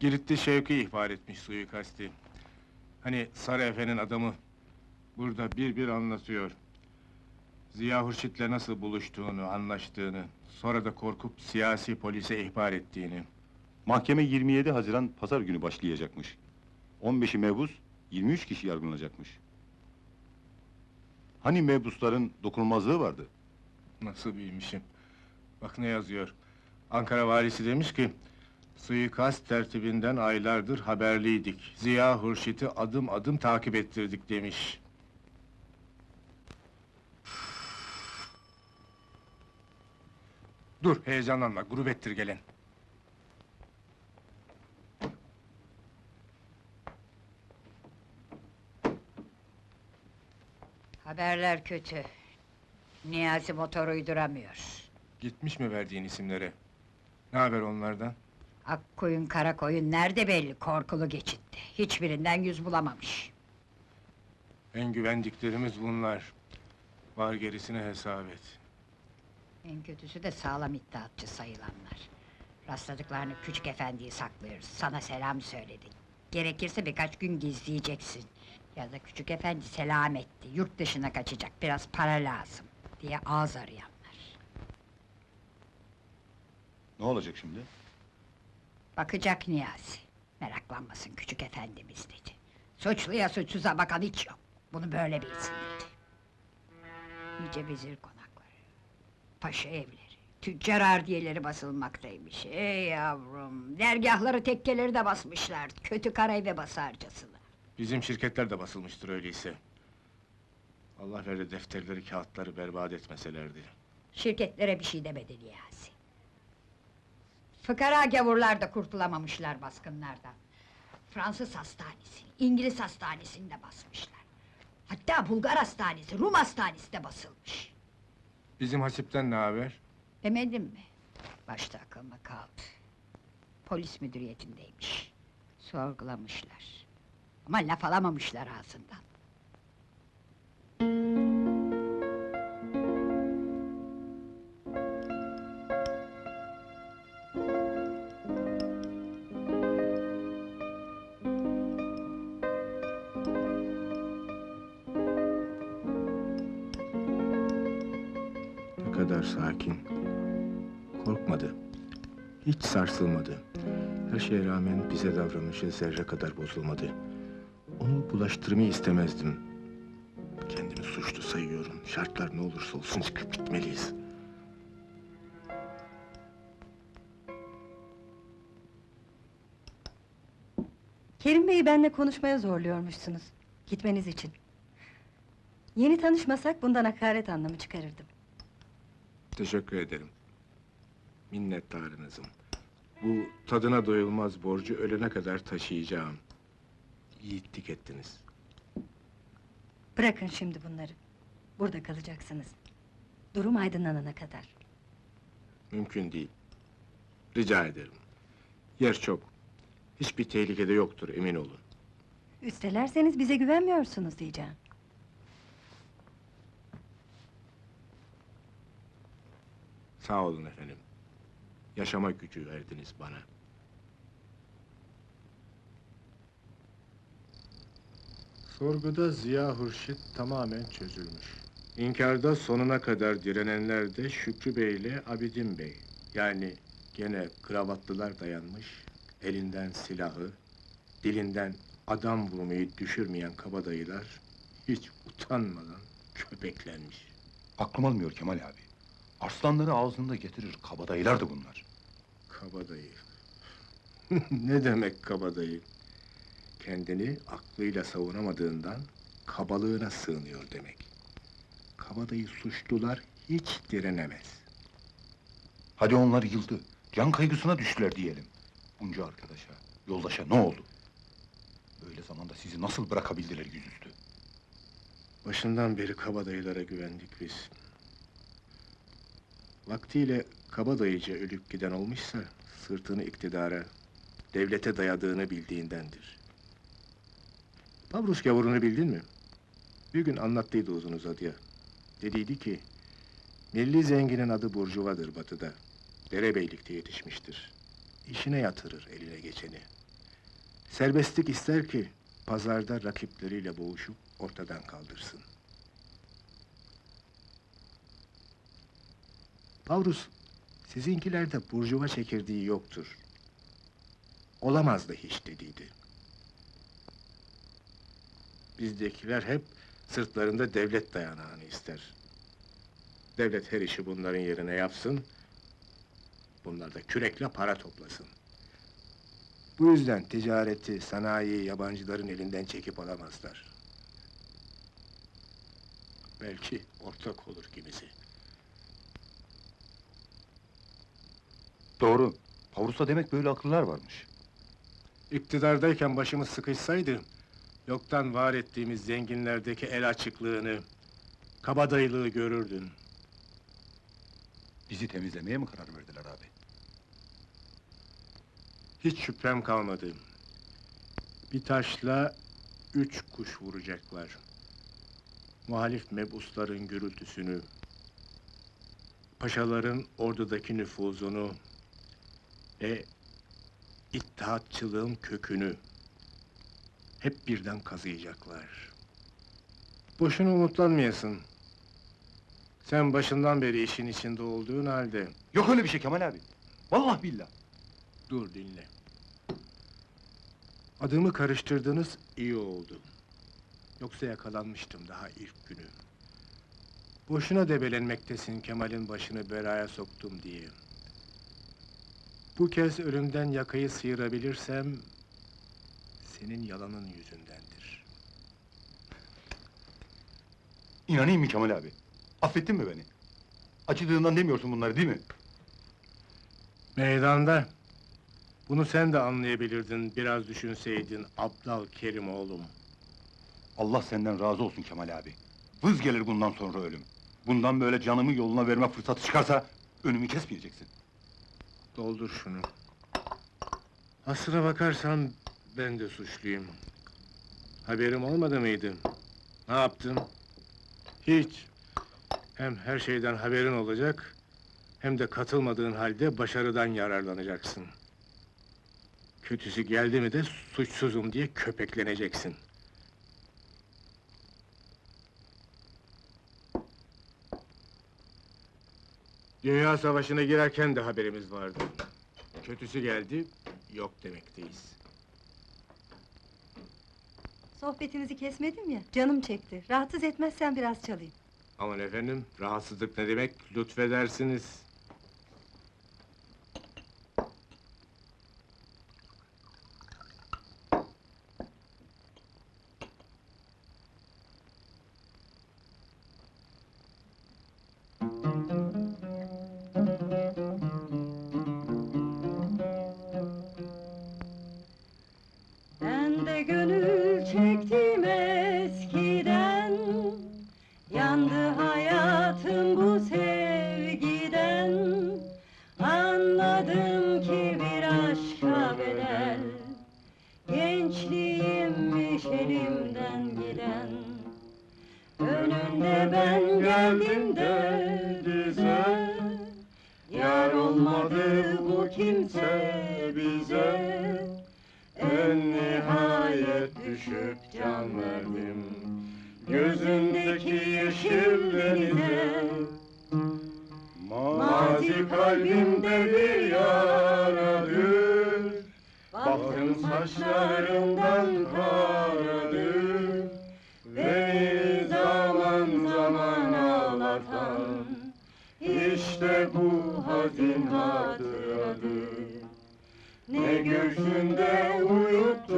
Giritli Şevki ihbar etmiş suikasti. Hani Sarı Efe'nin adamı burada bir bir anlatıyor. Ziya Hurşit'le nasıl buluştuğunu, anlaştığını, sonra da korkup siyasi polise ihbar ettiğini. Mahkeme 27 Haziran Pazar günü başlayacakmış. 15'i mebus, 23 kişi yargılanacakmış. Hani mebusların dokunulmazlığı vardı? Nasıl bilmişim? Bak ne yazıyor. Ankara valisi demiş ki... Suikast tertibinden aylardır haberliydik. Ziya Hurşit'i adım adım takip ettirdik demiş. Dur, heyecanlanma, grup ettir gelen. Haberler kötü. Niyazi motor uyduramıyor. Gitmiş mi verdiğin isimlere? Ne haber onlardan? Akkoyun karakoyun nerede belli korkulu geçitti. Hiçbirinden yüz bulamamış. En güvendiklerimiz bunlar. Var gerisini hesap et. En kötüsü de sağlam iddiatçı sayılanlar. Rastladıklarını küçük efendiyi saklıyoruz. Sana selam söyledik. Gerekirse birkaç gün gizleyeceksin. Ya da küçük efendi selam etti. Yurt dışına kaçacak. Biraz para lazım. Diye ağız arayanlar. Ne olacak şimdi? Bakacak Niyazi. Meraklanmasın küçük efendimiz dedi. Suçluya suçsuza bakan hiç yok. Bunu böyle bilsin dedi. Nice vezir konakları, paşa evleri, tüccar ardiyeleri basılmaktaymış. Ey yavrum, dergahları tekkeleri de basmışlar. Kötü karayve basarcasına. Bizim şirketler de basılmıştır öyleyse. Allah verdi defterleri, kağıtları berbat etmeselerdi. Şirketlere bir şey demedi Niyazi. Fıkara gavurlar da kurtulamamışlar baskınlardan. Fransız hastanesi, İngiliz hastanesinde basmışlar. Hatta Bulgar hastanesi, Rum hastanesi de basılmış. Bizim hasipten ne haber? Demedim mi? Başta akılma kaldı. Polis müdüriyetindeymiş. Sorgulamışlar. Ama laf alamamışlar ağzından. Kadar sakin. Korkmadı. Hiç sarsılmadı. Her şeye rağmen bize davranışı zerre kadar bozulmadı. Onu bulaştırmayı istemezdim. Kendimi suçlu sayıyorum. Şartlar ne olursa olsun çıkıp gitmeliyiz. Kerim Bey'i benimle konuşmaya zorluyormuşsunuz. Gitmeniz için. Yeni tanışmasak bundan hakaret anlamı çıkarırdım. Teşekkür ederim. Minnettarınızım. Bu tadına doyulmaz borcu ölene kadar taşıyacağım. Yiğitlik ettiniz. Bırakın şimdi bunları. Burada kalacaksınız. Durum aydınlanana kadar. Mümkün değil. Rica ederim. Yer çok. Hiçbir tehlikede yoktur, emin olun. Üstelerseniz bize güvenmiyorsunuz diyeceğim. Sağ olun efendim. Yaşama gücü verdiniz bana. Sorguda Ziya Hurşit tamamen çözülmüş. İnkarda sonuna kadar direnenler de Şükrü Bey ile Abidin Bey. Yani gene kravatlılar dayanmış, elinden silahı, dilinden adam vurmayı düşürmeyen kabadayılar hiç utanmadan köpeklenmiş. Aklım almıyor Kemal abi. Arslanları ağzında getirir kabadayılardı bunlar. Kabadayı. ne demek kabadayı? Kendini aklıyla savunamadığından kabalığına sığınıyor demek. Kabadayı suçlular hiç direnemez. Hadi onlar yıldı. Can kaygısına düştüler diyelim. Bunca arkadaşa, yoldaşa ne oldu? Böyle zamanda sizi nasıl bırakabildiler yüzüstü? Başından beri kabadayılara güvendik biz. Vaktiyle kabadayıca ölüp giden olmuşsa sırtını iktidara, devlete dayadığını bildiğindendir. Pavrus gavurunu bildin mi? Bir gün anlattıydı uzun uzadıya. Dediydi ki, milli zenginin adı Burjuvadır batıda. Derebeylikte yetişmiştir. İşine yatırır eline geçeni. Serbestlik ister ki pazarda rakipleriyle boğuşup ortadan kaldırsın. Pavrus, sizinkilerde burjuva çekirdeği yoktur. Olamaz da hiç dediydi. Bizdekiler hep sırtlarında devlet dayanağını ister. Devlet her işi bunların yerine yapsın, bunlar da kürekle para toplasın. Bu yüzden ticareti, sanayiyi yabancıların elinden çekip alamazlar. Belki ortak olur kimisi. Doğru. Pavrus'ta demek böyle akıllar varmış. İktidardayken başımız sıkışsaydı, yoktan var ettiğimiz zenginlerdeki el açıklığını, kabadayılığı görürdün. Bizi temizlemeye mi karar verdiler abi? Hiç şüphem kalmadı. Bir taşla üç kuş vuracaklar. Muhalif mebusların gürültüsünü, paşaların ordudaki nüfuzunu ve ittihatçılığın kökünü hep birden kazıyacaklar. Boşuna umutlanmayasın. Sen başından beri işin içinde olduğun halde Yok öyle bir şey Kemal abi. Vallahi billah. Dur dinle. Adımı karıştırdınız, iyi oldu. Yoksa yakalanmıştım daha ilk günü. Boşuna debelenmektesin Kemal'in başını belaya soktum diye. Bu kez ölümden yakayı sıyırabilirsem... ...senin yalanın yüzündendir. İnanayım mı Kemal abi? Affettin mi beni? Acıdığından demiyorsun bunları değil mi? Meydanda... ...bunu sen de anlayabilirdin, biraz düşünseydin Abdal Kerim oğlum. Allah senden razı olsun Kemal abi. Vız gelir bundan sonra ölüm. Bundan böyle canımı yoluna verme fırsatı çıkarsa... ...önümü kesmeyeceksin. Doldur şunu. Aslına bakarsan ben de suçluyum. Haberim olmadı mıydı? Ne yaptın? Hiç. Hem her şeyden haberin olacak, hem de katılmadığın halde başarıdan yararlanacaksın. Kötüsü geldi mi de suçsuzum diye köpekleneceksin. Dünya Savaşı'na girerken de haberimiz vardı. Kötüsü geldi, yok demekteyiz. Sohbetinizi kesmedim ya, canım çekti. Rahatsız etmezsen biraz çalayım. Aman efendim, rahatsızlık ne demek, lütfedersiniz. Olmadı bu kimse bize. En nihayet düşüp can verdim. Gözündeki yeşil denize. Mazi kalbimde bir yaradır Baktım saçlarından karadır Beni zaman zaman ağlatan İşte bu göğsünde uyuttu